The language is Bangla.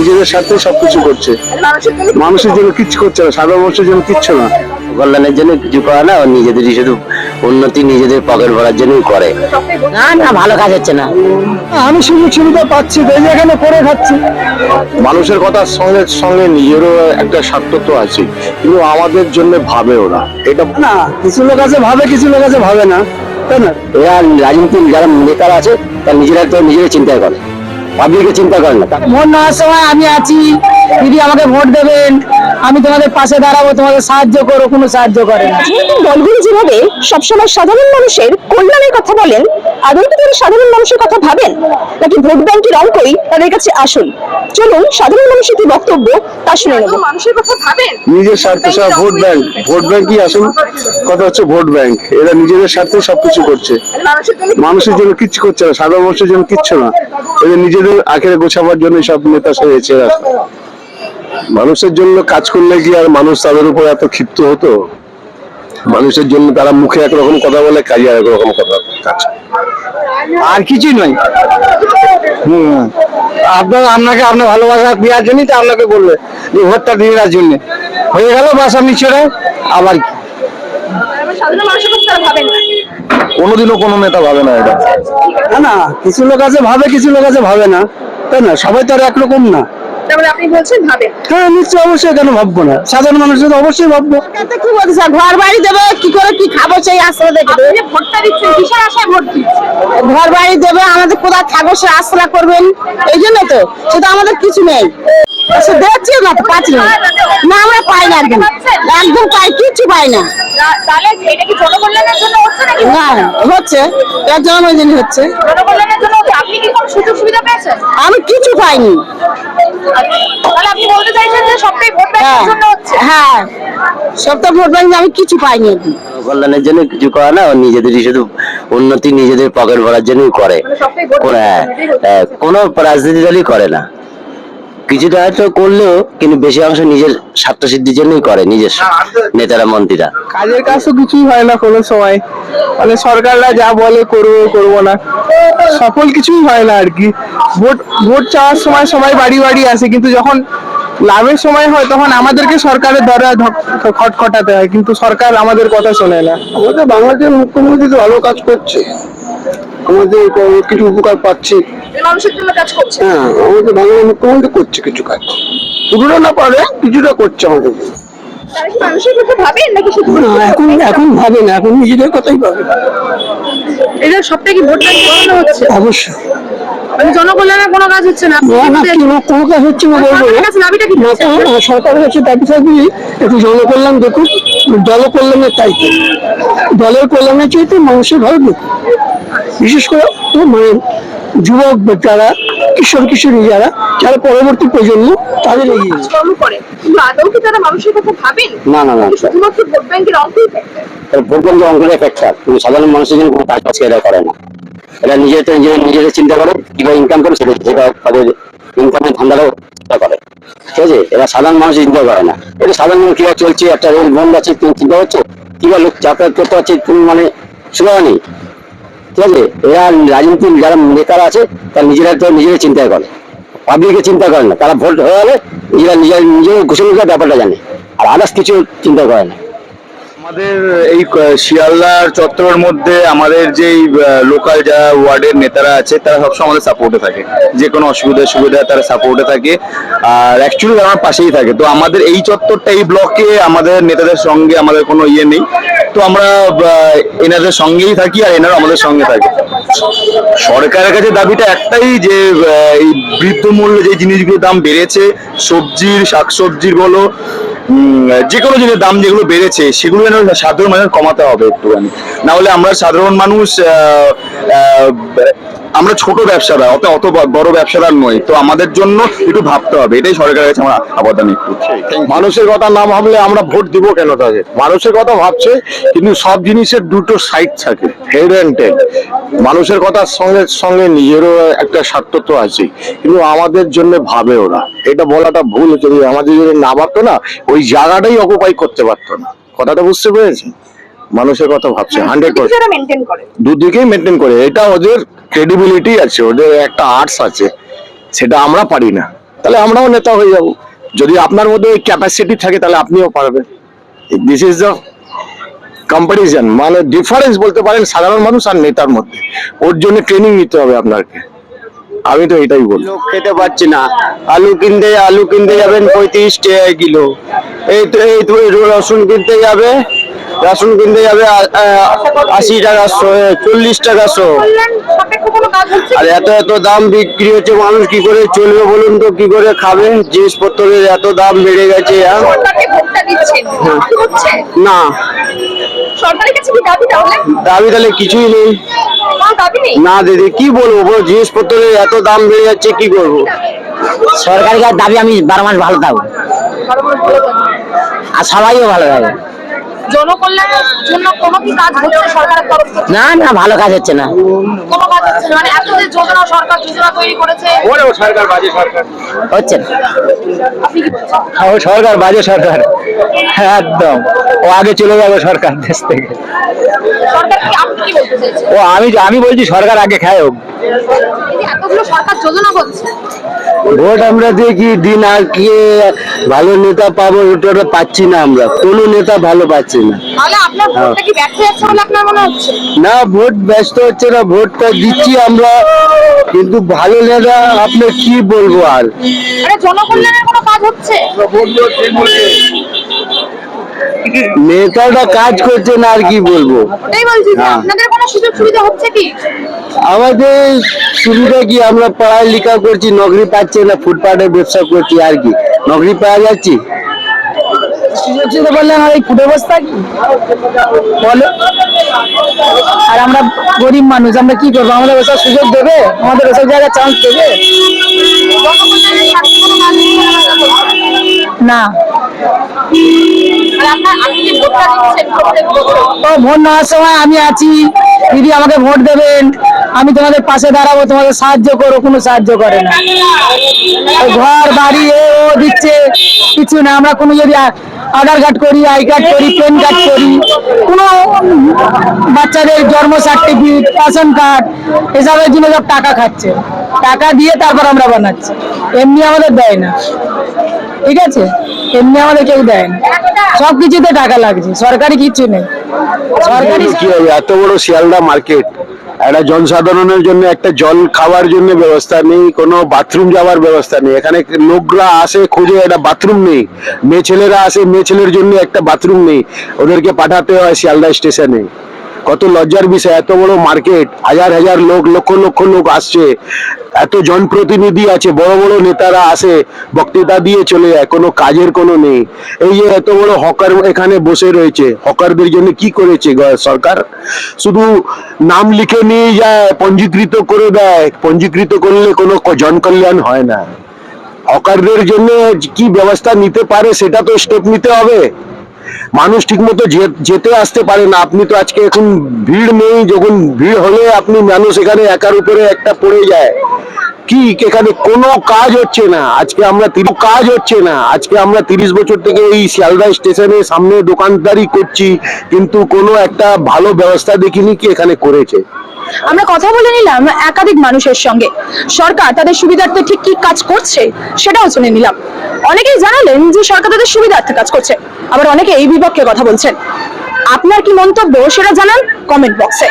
নিজেদের স্বার্থে সবকিছু করছে। মানুষের জন্য কিচ্ছু করছে না সাধারণ মানুষের জন্য কিচ্ছু না। কল্যাণের জন্য কিছু করে না নিজেদেরই শুধু উন্নতি নিজেদের পকেট ভরার জন্যই করে। না না ভালো কাজ হচ্ছে না। আমি সুযোগ সুবিধা পাচ্ছি তো এই যে এখানে করে খাচ্ছি। মানুষের কথার সঙ্গে সঙ্গে নিজেরও একটা স্বার্থ তো আছে কিন্তু আমাদের জন্য ভাবে ওরা এটা না কিছু লোক আছে ভাবে কিছু লোক আছে ভাবে না তাই না? এরা রাজনীতির যারা নেতারা আছে তারা নিজেরা তো নিজেরাই চিন্তা করে। পাবলিকের চিন্তা করেন না। ভোট নেওয়ার সময় আমি আছি। দিদি আমাকে ভোট দেবেন আমি তোমাদের পাশে দাঁড়াবো তোমাদের সাহায্য করো কোনো সাহায্য করে না। দলগুলো যেভাবে সবসময় সাধারণ মানুষের কল্যাণের কথা বলেন আদৌ কি তারা সাধারণ মানুষের কথা ভাবেন? নাকি ভোট ব্যাংকের অঙ্কই তাদের কাছে আসল চলুন সাধারণ মানুষের কি বক্তব্য তা শুনে নেব। মানুষের কথা ভাবেন? নিজের স্বার্থে সব ভোট ব্যাংক ভোট ব্যাংকই আসুন। কথা হচ্ছে ভোট ব্যাংক এরা নিজেদের স্বার্থে সবকিছু করছে। মানুষের জন্য কিচ্ছু করছে না সাধারণ মানুষের জন্য কিচ্ছু না। এদের নিজেদের আখেরে গোছাবার জন্য সব নেতা সেরেছে এরা। মানুষের জন্য কাজ করলে কি আর মানুষ তাদের উপর এত ক্ষিপ্ত হতো? মানুষের জন্য তারা মুখে একরকম কথা বলে কাজে একরকম কথা কাজ আর কিছুই নয়। আপনার আপনাকে আপনার ভালোবাসা দেওয়ার জন্যই তো আপনাকে বলবে যে ভোটটা দেওয়ার জন্য। হয়ে গেল বাস আপনি ছেড়ে আবার কি? কোনোদিনও কোনো নেতা ভাবে না এটা। না কিছু লোক আছে ভাবে কিছু লোক আছে ভাবে না। তাই না? সবাই তো আর একরকম না। তারপরে আপনি বলছেন ভাবেন। হ্যাঁ নিশ্চয়ই অবশ্যই কেন ভাববো না? সাধারণ মানুষের তো অবশ্যই ভাববো। কি বলছে ঘর বাড়ি দেবে কি করে কি খাব সেই আশ্রয় দেখে যে ভোটটা দিচ্ছেন কিসের আশায় ভোট দিচ্ছেন? ঘর বাড়ি দেবে আমাদের কোথায় থাকব সে আশ্রয় করবেন। এই জন্য তো সেটা আমাদের কিছু নেই। সে দেখছি না তো পাচ্ছি না। না আমরা পাই না একদম একদম পাই কিচ্ছু পাই না। তাহলে এটা কি জনকল্যাণের জন্য হচ্ছে নাকি? না হচ্ছে। এর জন্য হচ্ছে। জনকল্যাণের জন্য আপনি কি কোনো সুযোগ সুবিধা পেয়েছেন? আমি কিছু পাইনি। তাহলে আপনি বলতে চাইছেন যে সবটাই ভোট হ্যাঁ। ব্যাংকের জন্য হচ্ছে? হ্যাঁ। সপ্তাহ ভোট ব্যাংকে আমি কিছু পাইনি কল্যাণের জন্য কিছু করে না নিজেদেরই শুধু উন্নতি নিজেদের পকেট ভরার জন্যই করে। কোনো হ্যাঁ, হ্যাঁ, কোনো রাজনীতি দলই করে না। কিছুটা হয়তো করলেও কিন্তু বেশি অংশ নিজের স্বার্থ সিদ্ধির জন্যই করে নিজের নেতারা মন্ত্রীরা। কাজের কাজ তো কিছুই হয় না কোনো সময়। মানে সরকাররা যা বলে করব করব না। সফল কিছুই হয় না আর কি। ভোট ভোট চাওয়ার সময় সবাই বাড়ি বাড়ি আসে কিন্তু যখন লাভের সময় হয় তখন আমাদেরকে সরকারের দ্বারা খটখটাতে হয় কিন্তু সরকার আমাদের কথা শোনে না। আমাদের বাংলাদেশের মুখ্যমন্ত্রী তো ভালো কাজ করছে। আমাদের কিছু উপকার পাচ্ছি। মানুষের জন্য কাজ করছে। হ্যাঁ আমাদের বাংলার মুখ্যমন্ত্রী করছে কিছু কাজ। পুরোটা না পারে কিছুটা করছে আমাদের। তারা কি মানুষের কথা ভাবেন নাকি শুধু এখন এখন ভাবে না এখন নিজেদের কথাই ভাবে এটা সবটাই কি ভোট ব্যাংকের জন্য হচ্ছে? অবশ্যই। মানে জনকল্যাণের কোনো কাজ হচ্ছে না। না না কি না কোনো কাজ হচ্ছে না সরকারের কাছে দাবিটা কি? না, কোনো না, সরকারের কাছে দাবি থাকবি একটু জনকল্যাণ দেখুন জনকল্যাণের চাইতে দলের কল্যাণের চাইতে মানুষের ভালো দেখুন। বিশেষ করে মানে যুবক যারা কিশোর কিশোরী যারা যারা পরবর্তী প্রজন্ম তাদের এগিয়ে। করে কিন্তু আদৌ কি তারা মানুষের কথা ভাবেন? না না না। শুধুমাত্র ভোট ব্যাংকের অঙ্কই থাকে ভোট ব্যাংকের অঙ্কের ফ্যাক্টর কিন্তু সাধারণ মানুষের জন্য কোনো কাজ এরা করে না। এরা নিজের নিজের নিজেদের চিন্তা করে, কীভাবে ইনকাম করে, সেটা সেটা তাদের ইনকামের ধান্দাটাও চিন্তা করে। ঠিক আছে? এরা সাধারণ মানুষ চিন্তা করে না। এটা সাধারণ মানুষ কীভাবে চলছে? একটা রেল বন্ধ আছে, তুমি চিন্তা করছ? কীভাবে লোক যাতায়াত করতে পারছে? তুমি মানে সুবিধা নেই। ঠিক আছে? এরা রাজনীতির যারা নেতারা আছে, তারা নিজেরা তো নিজেরাই চিন্তা করে। পাবলিকের চিন্তা করে না। তারা ভোট হয়ে গেলে নিজেরা নিজের নিজের ঘোষণা ব্যাপারটা জানে। আর আদার্স কিছু চিন্তা করে না। আমাদের এই শিয়ালদার চত্বরের মধ্যে আমাদের যেই লোকাল যারা ওয়ার্ডের নেতারা আছে, তারা সবসময় আমাদের সাপোর্টে থাকে। যে কোনো অসুবিধা সুবিধা তারা সাপোর্টে থাকে। আর অ্যাকচুয়ালি তারা আমার পাশেই থাকে। তো আমাদের এই চত্বরটা, এই ব্লকে আমাদের নেতাদের সঙ্গে আমাদের কোনো ইয়ে নেই। তো আমরা এনাদের সঙ্গেই থাকি আর এনারা আমাদের সঙ্গে থাকে। সরকারের কাছে দাবিটা একটাই যে এই বৃদ্ধ মূল্যে যে জিনিসগুলোর দাম বেড়েছে, সবজির, শাকসবজির বলো যে কোনো জিনিসের দাম যেগুলো বেড়েছে, সেগুলো যেন সাধারণ মানুষ কমাতে হবে একটুখানি। না হলে আমরা সাধারণ মানুষ আমরা ছোট ব্যবসাদার অত অত বড় ব্যবসাদার নই তো আমাদের জন্য একটু ভাবতে হবে। এটাই সরকারের কাছে আমার আবেদন একটু মানুষের কথা না ভাবলে আমরা ভোট দিব কেন তাকে? মানুষের কথা ভাবছে কিন্তু সব জিনিসের দুটো সাইড থাকে হেড অ্যান্ড টেল মানুষের কথার সঙ্গে সঙ্গে নিজেরও একটা স্বার্থ তো আছে কিন্তু আমাদের জন্য ভাবে ওরা এটা বলাটা ভুল হচ্ছে আমাদের যদি না ভাবতো না ওই জায়গাটাই অকুপাই করতে পারতো না। কথাটা বুঝতে পেরেছি মানুষের কথা ভাবছে হান্ড্রেড পার্সেন্ট মেনটেন করে। দুদিকেই মেনটেন করে এটা ওদের ক্রেডিবিলিটি আছে ওদের একটা আর্টস আছে সেটা আমরা পারি না। তাহলে আমরাও নেতা হয়ে যাব। যদি আপনার মধ্যে ওই ক্যাপাসিটি থাকে তাহলে আপনিও পারবেন। দিস ইজ দ্য কম্পারিজন মানে ডিফারেন্স বলতে পারেন সাধারণ মানুষ আর নেতার মধ্যে। ওর জন্য ট্রেনিং নিতে হবে আপনাকে। আমি তো এটাই বলব। লোক খেতে পাচ্ছি না। আলু কিনতে আলু কিনতে যাবেন পঁয়ত্রিশ টাকা কিলো। এই তো এই তো এই রসুন কিনতে যাবে। রসুন কিনতে যাবে আশি টাকা শো চল্লিশ টাকা শো। কল্যাণ সাপেক্ষ কোনো কাজ হচ্ছে? আর এত এত দাম বিক্রি হচ্ছে মানুষ কি করে চলবে বলুন তো কি করে খাবে? জিনিসপত্রের এত দাম বেড়ে গেছে হ্যাঁ? না। দাবি তাহলে? কিছুই নেই। কোনো দাবি নেই? না দিদি কি বলব বলো জিনিসপত্রের এত দাম বেড়ে যাচ্ছে কি করব? সরকারি দাবি আমি বারো মাস ভালো থাকব। আর সবাইও ভালো থাকবে। জনকল্যাণের জন্য কোনো কি কাজ হচ্ছে সরকারের তরফ থেকে? না না ভালো কাজ হচ্ছে না। কোনো কাজ হচ্ছে না? মানে এত যে যোজনা সরকার যোজনা তৈরি করেছে। হচ্ছে না। আপনি কি বলছেন? ও সরকার বাজে সরকার। একদম। ও আগে চলে যাবে সরকার দেশ থেকে। সরকার কি আপনি কি বলতে চাইছেন? ও আমি আমি বলছি সরকার আগে খায় হোক। এতগুলো সরকার যোজনা করছে ভোট আমরা দেখি দিন আর কি ভালো নেতা পাবো ওটা পাচ্ছি না আমরা। কোনো নেতা ভালো পাচ্ছি না। তাহলে আপনার ভোটটা কি ব্যর্থ যাচ্ছে বলে আপনার মনে হচ্ছে? না ভোট ব্যস্ত হচ্ছে না ভোটটা দিচ্ছি আমরা। কিন্তু ভালো নেতা আপনি কি বলব আর? জনকল্যাণের কোনো কাজ হচ্ছে? নেতাটা কাজ করছে না আর কি বলব? ওটাই বলছি যে আপনাদের কোনো সুযোগ সুবিধা হচ্ছে কি? আমাদের সুবিধা কি? আমরা পড়ালেখা করছি নকরি পাচ্ছি না ফুটপাতে ব্যবসা করছি আর কি। নকরি পাওয়া যাচ্ছে? সুযোগ সুবিধা বললে আমার এই ফুটে বসে বলো। আর আমরা গরিব মানুষ আমরা কি করব? আমাদের ওসব সুযোগ দেবে? আমাদের ওসব জায়গায় চান্স দেবে? না। ভোট নেওয়ার সময় আমি আছি। দিদি আমাকে ভোট দেবেন। আমি তোমাদের পাশে দাঁড়াবো, তোমাদের সাহায্য করো, কোনো সাহায্য করে না। ঘর, বাড়ি, এ, ও দিচ্ছে। কিছু না, আমরা কোনো যদি আধার কার্ড করি, আই কার্ড করি, প্যান কার্ড করি, কোনো বাচ্চাদের জন্ম সার্টিফিকেট রেশন কার্ড এসবের জন্য সব টাকা খাচ্ছে। টাকা দিয়ে তারপর আমরা বানাচ্ছি। এমনি আমাদের দেয় না। ঠিক আছে? এমনি আমাদের কেউ দেয় না। সব কিছুতে টাকা লাগছে। সরকারি কিছু নেই। সরকারি কি হবে? এত বড় শিয়ালদা মার্কেট। একটা জনসাধারণের জন্য একটা জল খাওয়ার জন্য ব্যবস্থা নেই, কোনো বাথরুম যাওয়ার ব্যবস্থা নেই। এখানে লোকরা আসে, খুঁজে একটা বাথরুম নেই। মেয়ে ছেলেরা আসে, মেয়ে ছেলের জন্য একটা বাথরুম নেই। ওদেরকে পাঠাতে হয় শিয়ালদা স্টেশনে। কত লজ্জার বিষয়, এত বড় মার্কেট, হাজার হাজার লোক, লক্ষ লক্ষ লোক আসছে। এত জনপ্রতিনিধি আছে, বড় বড় নেতারা আসে, বক্তৃতা দিয়ে চলে যায়, কোনো কাজের কোনো নেই। এই যে এত বড় হকার এখানে বসে রয়েছে, হকারদের জন্য কি করেছে সরকার? শুধু নাম লিখে নিয়ে যায়, পঞ্জীকৃত করে দেয়, পঞ্জীকৃত করলে কোনো জনকল্যাণ হয় না। হকারদের জন্য কি ব্যবস্থা নিতে পারে, সেটা তো স্টেপ নিতে হবে। মানুষ ঠিকমতো যেতে আসতে পারে না। আপনি তো আজকে এখন ভিড় নেই, যখন ভিড় হলে আপনি মানুষ এখানে একার উপরে একটা পড়ে যায়। কি এখানে কোনো কাজ হচ্ছে না। আজকে আমরা কাজ হচ্ছে না। আজকে আমরা তিরিশ বছর থেকে এই শিয়ালদা স্টেশনের সামনে দোকানদারি করছি, কিন্তু কোনো একটা ভালো ব্যবস্থা দেখিনি কি এখানে করেছে। আমরা কথা বলে নিলাম একাধিক মানুষের সঙ্গে। সরকার তাদের সুবিধার্থে ঠিক কি কাজ করছে, সেটাও শুনে নিলাম। অনেকেই জানালেন যে সরকার তাদের সুবিধার্থে কাজ করছে। আবার অনেকে এই বিপক্ষে কথা বলছেন। আপনার কি মন্তব্য সেটা জানান কমেন্ট বক্সে।